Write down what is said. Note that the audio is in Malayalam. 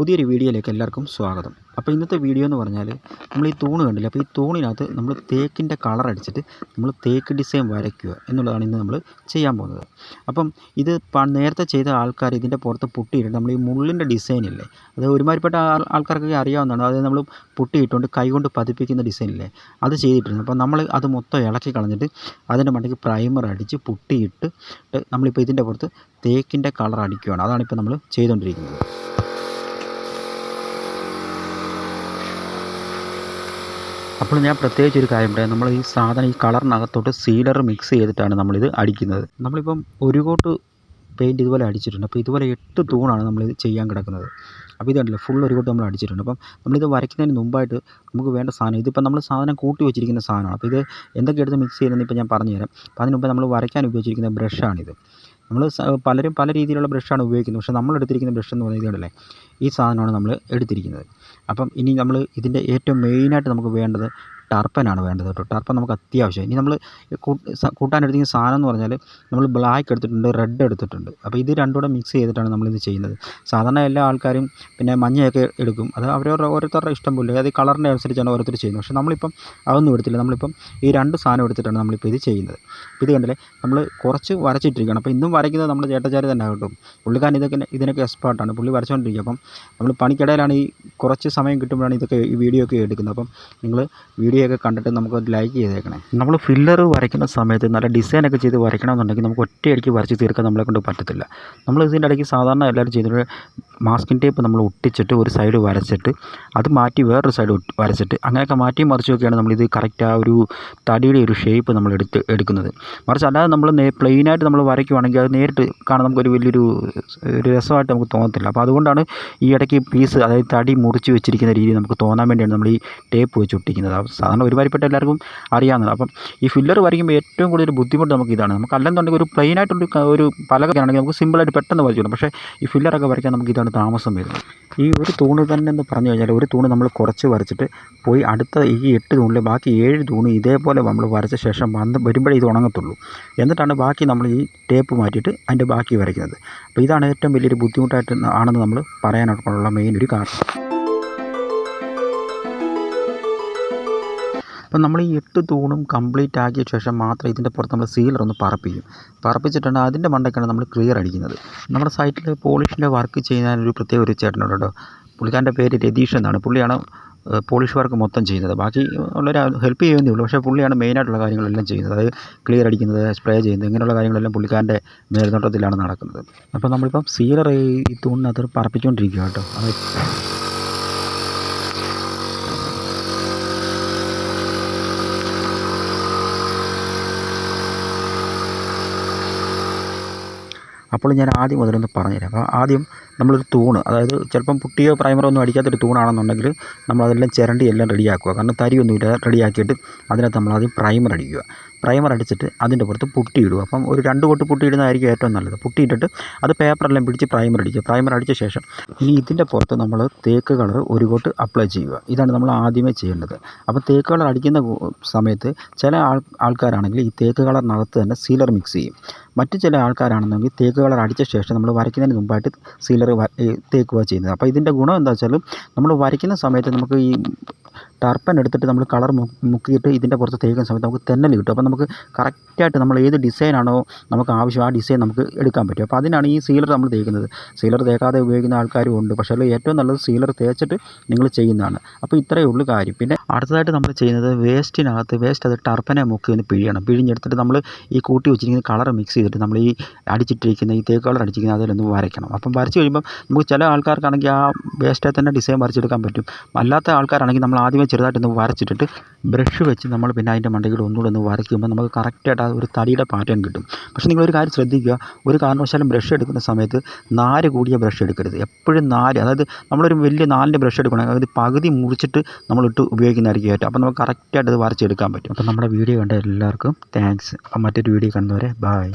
പുതിയൊരു വീഡിയോയിലേക്ക് എല്ലാവർക്കും സ്വാഗതം. അപ്പോൾ ഇന്നത്തെ വീഡിയോ എന്ന് പറഞ്ഞാൽ നമ്മൾ ഈ തൂണ് കണ്ടില്ല? അപ്പോൾ ഈ തൂണിനകത്ത് നമ്മൾ തേക്കിന്റെ കളർ അടിച്ചിട്ട് നമ്മൾ തേക്ക് ഡിസൈൻ വരയ്ക്കുക എന്നുള്ളതാണ് ഇന്ന് നമ്മൾ ചെയ്യാൻ പോകുന്നത്. അപ്പം ഇത് നേരത്തെ ചെയ്ത ആൾക്കാർ ഇതിന്റെ പുറത്ത് പൊട്ടിയിട്ട് നമ്മൾ ഈ മുള്ളിന്റെ ഡിസൈൻ ഇല്ലേ? അത് ഒരുമാതിരിപ്പെട്ട ആൾക്കാർക്കൊക്കെ അറിയാവുന്നതാണ്. അതായത് നമ്മൾ പുട്ടിയിട്ടുകൊണ്ട് കൈകൊണ്ട് പതിപ്പിക്കുന്ന ഡിസൈൻ ഇല്ലേ? അത് ചെയ്തിട്ടുണ്ട്. അപ്പോൾ നമ്മൾ അത് മൊത്തം ഇളക്കി കളഞ്ഞിട്ട് അതിന്റെ മണ്ടയ്ക്ക് പ്രൈമർ അടിച്ച് പൊട്ടിയിട്ട് ട്ട് നമ്മളിപ്പോൾ ഇതിന്റെ പുറത്ത് തേക്കിന്റെ കളർ അടിക്കുകയാണ് അതാണ് ഇപ്പോൾ നമ്മൾ ചെയ്തുകൊണ്ടിരിക്കുന്നത്. അപ്പോൾ ഞാൻ പ്രത്യേകിച്ച് ഒരു കാര്യം പറയാം. നമ്മൾ ഈ സാധനം ഈ കളറിനകത്തോട്ട് സീഡർ മിക്സ് ചെയ്തിട്ടാണ് നമ്മളിത് അടിക്കുന്നത്. നമ്മളിപ്പം ഒരു കോട്ട് പെയിന്റ് ഇതുപോലെ അടിച്ചിട്ടുണ്ട്. അപ്പോൾ ഇതുപോലെ എട്ട് തൂണാണ് നമ്മളിത് ചെയ്യാൻ കിടക്കുന്നത്. അപ്പോൾ ഇതുണ്ടല്ലോ ഫുൾ ഒരു കോട്ട് നമ്മൾ അടിച്ചിട്ടുണ്ട്. അപ്പം നമ്മളിത് വരയ്ക്കുന്നതിന് മുമ്പായിട്ട് നമുക്ക് വേണ്ട സാധനം ഇതിപ്പോൾ നമ്മൾ സാധനം കൂട്ടി വെച്ചിരിക്കുന്ന സാധനമാണ്. അപ്പോൾ ഇത് എന്തൊക്കെ എടുത്ത് മിക്സ് ചെയ്യുന്നതെന്ന് ഇപ്പോൾ ഞാൻ പറഞ്ഞുതരാം. അപ്പോൾ അതിന് മുമ്പ് നമ്മൾ വരയ്ക്കാൻ ഉപയോഗിച്ചിരിക്കുന്ന ബ്രഷാണിത് നമ്മൾ പലരും പല രീതിയിലുള്ള ബ്രഷാണ് ഉപയോഗിക്കുന്നത്. പക്ഷേ നമ്മൾ എടുത്തിരിക്കുന്ന ബ്രഷ് എന്ന് പറയുന്നത് കണ്ടല്ലേ? ഈ സാധനമാണ് നമ്മൾ എടുത്തിരിക്കുന്നത്. അപ്പം ഇനി നമ്മൾ ഇതിന്റെ ഏറ്റവും മെയിനായിട്ട് നമുക്ക് വേണ്ടത് ടർപ്പനാണ് വേണ്ടത് കേട്ടോ. ടർപ്പൻ നമുക്ക് അത്യാവശ്യം. ഇനി നമ്മൾ കൂട്ടാൻ എടുത്തിരിക്കുന്ന സാധനം എന്ന് പറഞ്ഞാൽ നമ്മൾ ബ്ലാക്ക് എടുത്തിട്ടുണ്ട് റെഡ് എടുത്തിട്ടുണ്ട്. അപ്പോൾ ഇത് രണ്ടുകൂടെ മിക്സ് ചെയ്തിട്ടാണ് നമ്മളിത് ചെയ്യുന്നത്. സാധാരണ എല്ലാ ആൾക്കാരും പിന്നെ മഞ്ഞയൊക്കെ എടുക്കും. അത് അവരവരുടെ ഓരോരുത്തരുടെ ഇഷ്ടം പോലെ. അത് കളറിന്റെ അനുസരിച്ചാണ് ഓരോരുത്തർ ചെയ്യുന്നത്. പക്ഷേ നമ്മളിപ്പം അതൊന്നും എടുത്തില്ല. നമ്മളിപ്പം ഈ രണ്ട് സാധനം എടുത്തിട്ടാണ് നമ്മളിപ്പോൾ ഇത് ചെയ്യുന്നത്. ഇത് കണ്ടില്ലേ? നമ്മൾ കുറച്ച് വരച്ചിട്ടിരിക്കണം അപ്പോൾ ഇന്നും വരയ്ക്കുന്നത് നമ്മുടെ ചേട്ടച്ചാരി തന്നെ ആകട്ടും പുള്ളിക്കാരൻ ഇതൊക്കെ ഇതിനൊക്കെ എക്സ്പേർട്ടാണ് പുള്ളി വരച്ചുകൊണ്ടിരിക്കുക അപ്പം നമ്മൾ പണിക്കിടയിലാണ് ഈ കുറച്ച് സമയം കിട്ടുമ്പോഴാണ് ഇതൊക്കെ ഈ വീഡിയോ ഒക്കെ എടുക്കുന്നത്. അപ്പം നിങ്ങൾ വീഡിയോ ഒക്കെ കണ്ടിട്ട് നമുക്ക് ലൈക്ക് ചെയ്തേക്കണേ. നമ്മൾ ഫില്ലർ വരയ്ക്കുന്ന സമയത്ത് നല്ല ഡിസൈനൊക്കെ ചെയ്ത് വരയ്ക്കണമെന്നുണ്ടെങ്കിൽ നമുക്ക് ഒറ്റയടിക്ക് വരച്ച് തീർക്കാൻ നമ്മളെ കൊണ്ട് പറ്റത്തില്ല. നമ്മൾ ഇതിന്റെ ഇടയ്ക്ക് സാധാരണ എല്ലാവരും ചെയ്യുന്നത് മാസ്കിൻ ടേപ്പ് നമ്മൾ ഒട്ടിച്ചിട്ട് ഒരു സൈഡ് വരച്ചിട്ട് അത് മാറ്റി വേറൊരു സൈഡ് വരച്ചിട്ട് അങ്ങനെയൊക്കെ മാറ്റി മറിച്ചൊക്കെയാണ് നമ്മളിത് കറക്റ്റ് ആ ഒരു തടിയുടെ ഒരു ഷേപ്പ് നമ്മൾ എടുത്ത് എടുക്കുന്നത്. മറിച്ച് അല്ലാതെ നമ്മൾ നേ പ്ലെയിനായിട്ട് നമ്മൾ വരയ്ക്കുവാണെങ്കിൽ അത് നേരിട്ട് കാണാൻ നമുക്കൊരു വലിയൊരു ഒരു രസമായിട്ട് നമുക്ക് തോന്നത്തില്ല. അപ്പോൾ അതുകൊണ്ടാണ് ഈ ഇടയ്ക്ക് പീസ് അതായത് തടി മുറിച്ച് വെച്ചിരിക്കുന്ന രീതി നമുക്ക് തോന്നാൻ വേണ്ടിയാണ് നമ്മൾ ഈ ടേപ്പ് വെച്ച് ഒട്ടിക്കുന്നത്. സാധാരണ ഒരുമാതിരിപ്പെട്ട എല്ലാവർക്കും അറിയാവുന്നത്. അപ്പം ഈ ഫില്ലർ വരയ്ക്കുമ്പോൾ ഏറ്റവും കൂടുതൽ ബുദ്ധിമുട്ട് നമുക്ക് ഇതാണ്. നമുക്ക് അല്ലെന്നുണ്ടെങ്കിൽ ഒരു പ്ലെയിൻ ആയിട്ടുള്ള ഒരു പലകൊക്കെ ആണെങ്കിൽ നമുക്ക് സിമ്പിളായിട്ട് പെട്ടെന്ന് വരച്ചു പക്ഷേ ഈ ഫില്ലറൊക്കെ വരയ്ക്കാൻ നമുക്ക് ഇതാണ് താമസം വരുന്നത്. ഈ ഒരു തൂണ് തന്നെ എന്ന് പറഞ്ഞു കഴിഞ്ഞാൽ ഒരു തൂണ് നമ്മൾ കുറച്ച് വരച്ചിട്ട് പോയി അടുത്ത ഈ എട്ട് തൂണിൽ ബാക്കി ഏഴ് തൂണ് ഇതേപോലെ നമ്മൾ വരച്ച ശേഷം വന്ന് വരുമ്പോഴേ ഇത് ഉണങ്ങത്തുള്ളൂ. എന്നിട്ടാണ് ബാക്കി നമ്മൾ ഈ ടേപ്പ് മാറ്റിയിട്ട് അതിന്റെ ബാക്കി വരയ്ക്കുന്നത്. അപ്പോൾ ഇതാണ് ഏറ്റവും വലിയൊരു ബുദ്ധിമുട്ടായിട്ട് ആണെന്ന് നമ്മൾ പറയാനുള്ള മെയിൻ ഒരു കാരണം. അപ്പം നമ്മൾ ഈ എട്ട് തൂണും കംപ്ലീറ്റ് ആക്കിയ ശേഷം മാത്രം ഇതിന്റെ പുറത്ത് നമ്മൾ സീലർ ഒന്ന് പറപ്പിക്കും. പറപ്പിച്ചിട്ടാണ് അതിന്റെ മണ്ടയ്ക്കാണ് നമ്മൾ ക്ലിയർ അടിക്കുന്നത്. നമ്മുടെ സൈറ്റിൽ പോളിഷിന്റെ വർക്ക് ചെയ്യാൻ ഒരു പ്രത്യേക ഒരു ചേട്ടനുണ്ട് പുള്ളിക്കാരന്റെ പേര് രതീഷ് എന്നാണ്. പുള്ളിയാണ് പോളിഷ് വർക്ക് മൊത്തം ചെയ്യുന്നത്. ബാക്കി ഉള്ളവർ ഹെൽപ്പ് ചെയ്യുന്നേ ഉള്ളൂ. പക്ഷേ പുള്ളിയാണ് മെയിനായിട്ടുള്ള കാര്യങ്ങളെല്ലാം ചെയ്യുന്നത്. അതായത് ക്ലിയർ അടിക്കുന്നത് സ്പ്രേ ചെയ്യുന്നത് ഇങ്ങനെയുള്ള കാര്യങ്ങളെല്ലാം പുള്ളിക്കാരന്റെ മേൽനോട്ടത്തിലാണ് നടക്കുന്നത്. അപ്പോൾ നമ്മളിപ്പം സീലർ ഈ തൂണിനകത്ത് പറപ്പിച്ചുകൊണ്ടിരിക്കുക കേട്ടോ. അത് അപ്പോൾ ഞാൻ ആദ്യം മുതലൊന്ന് പറഞ്ഞുതരാം. അപ്പോൾ ആദ്യം നമ്മളൊരു തൂണ് അതായത് ചിലപ്പം പുട്ടിയോ പ്രൈമറോ ഒന്നും അടിക്കാത്തൊരു തൂണാണെന്നുണ്ടെങ്കിൽ നമ്മളതെല്ലാം ചിരണ്ടി എല്ലാം റെഡിയാക്കുക. കാരണം തരിയൊന്നുമില്ല റെഡിയാക്കിയിട്ട് അതിനകത്ത് നമ്മളാദ്യം പ്രൈമർ അടിക്കുക. പ്രൈമർ അടിച്ചിട്ട് അതിന്റെ പുറത്ത് പുട്ടി ഇടുക. അപ്പം ഒരു രണ്ട് കൊട്ട് പുട്ടി ഇടുന്നതായിരിക്കും ഏറ്റവും നല്ലത്. പുട്ടി ഇട്ടിട്ട് അത് പേപ്പറെല്ലാം പിടിച്ച് പ്രൈമർ അടിക്കുക. പ്രൈമർ അടിച്ച ശേഷം ഇനി ഇതിന്റെ പുറത്ത് നമ്മൾ തേക്ക് കളർ ഒരു കൊട്ട് അപ്ലൈ ചെയ്യുക. ഇതാണ് നമ്മൾ ആദ്യമേ ചെയ്യേണ്ടത്. അപ്പോൾ തേക്ക് കളർ അടിക്കുന്ന സമയത്ത് ചില ആൾ ആൾക്കാരാണെങ്കിൽ ഈ തേക്ക് കളറിനകത്ത് തന്നെ സീലർ മിക്സ് ചെയ്യും. മറ്റു ചില ആൾക്കാരാണെന്നെങ്കിൽ തേക്ക് കളർ അടിച്ച ശേഷം നമ്മൾ വരയ്ക്കുന്നതിന് മുമ്പായിട്ട് സീലർ തേക്കുക ചെയ്യുന്നത്. അപ്പോൾ ഇതിന്റെ ഗുണം എന്താ വെച്ചാൽ നമ്മൾ വരയ്ക്കുന്ന സമയത്ത് നമുക്ക് ഈ ടർപ്പൻ എടുത്തിട്ട് നമ്മൾ കളർ മുക്കിയിട്ട് ഇതിന്റെ പുറത്ത് തേക്കുന്ന സമയത്ത് നമുക്ക് തെന്നൽ കിട്ടും. അപ്പോൾ നമുക്ക് കറക്റ്റായിട്ട് നമ്മൾ ഏത് ഡിസൈനാണോ നമുക്ക് ആവശ്യം ആ ഡിസൈൻ നമുക്ക് എടുക്കാൻ പറ്റും. അപ്പോൾ അതിനാണ് ഈ സീലർ നമ്മൾ തേക്കുന്നത്. സീലർ തേക്കാതെ ഉപയോഗിക്കുന്ന ആൾക്കാരും ഉണ്ട്. പക്ഷേ അതിൽ ഏറ്റവും നല്ലത് സീലർ തേച്ചിട്ട് നിങ്ങൾ ചെയ്യുന്നതാണ്. അപ്പോൾ ഇത്രയേ ഉള്ളൂ കാര്യം. പിന്നെ അടുത്തതായിട്ട് നമ്മൾ ചെയ്യുന്നത് വേസ്റ്റിനകത്ത് വേസ്റ്റ് അത് ടർപ്പനെ മുക്കി ഒന്ന് പിഴിയണം. പിഴിഞ്ഞെടുത്തിട്ട് നമ്മൾ ഈ കൂട്ടി വെച്ചിരിക്കുന്ന കളർ മിക്സ് ചെയ്തിട്ട് നമ്മൾ ഈ അടിച്ചിട്ടിരിക്കുന്ന ഈ തേക്ക് കളർ അടിച്ചിരിക്കുന്ന അതിലൊന്ന് വരയ്ക്കണം. അപ്പം വരച്ച് കഴിയുമ്പോൾ നമുക്ക് ചില ആൾക്കാർക്കാണെങ്കിൽ ആ വേസ്റ്റിൽ തന്നെ ഡിസൈൻ വരച്ചെടുക്കാൻ പറ്റും. അല്ലാത്ത ആൾക്കാരാണെങ്കിൽ നമ്മൾ ആദ്യമേ ചെറുതായിട്ടൊന്ന് വരച്ചിട്ടിട്ട് ബ്രഷ് വെച്ച് നമ്മൾ പിന്നെ അതിന്റെ മണ്ടയിൽ ഒന്നുകൂടെ ഒന്ന് വരയ്ക്കുമ്പോൾ നമുക്ക് കറക്റ്റായിട്ട് ഒരു തടിയുടെ പാറ്റേൺ കിട്ടും. പക്ഷേ ഒരു കാര്യം ശ്രദ്ധിക്കുക ഒരു കാരണവശാലും ബ്രഷ് എടുക്കുന്ന സമയത്ത് നാല് കൂടിയ ബ്രഷ് എടുക്കരുത്. എപ്പോഴും നാല് അതായത് നമ്മളൊരു വലിയ നാലിന്റെ ബ്രഷ് എടുക്കണമെങ്കിൽ അതായത് പകുതി മുറിച്ചിട്ട് നമ്മളിട്ട് ഉപയോഗിക്കുന്നതായിരിക്കും ഏറ്റവും. അപ്പോൾ നമുക്ക് കറക്റ്റായിട്ട് അത് വരച്ചെടുക്കാൻ പറ്റും. അപ്പോൾ നമ്മുടെ വീഡിയോ കണ്ട എല്ലാവർക്കും താങ്ക്സ് അപ്പം മറ്റൊരു വീഡിയോ കണ്ടവരെ ബായ്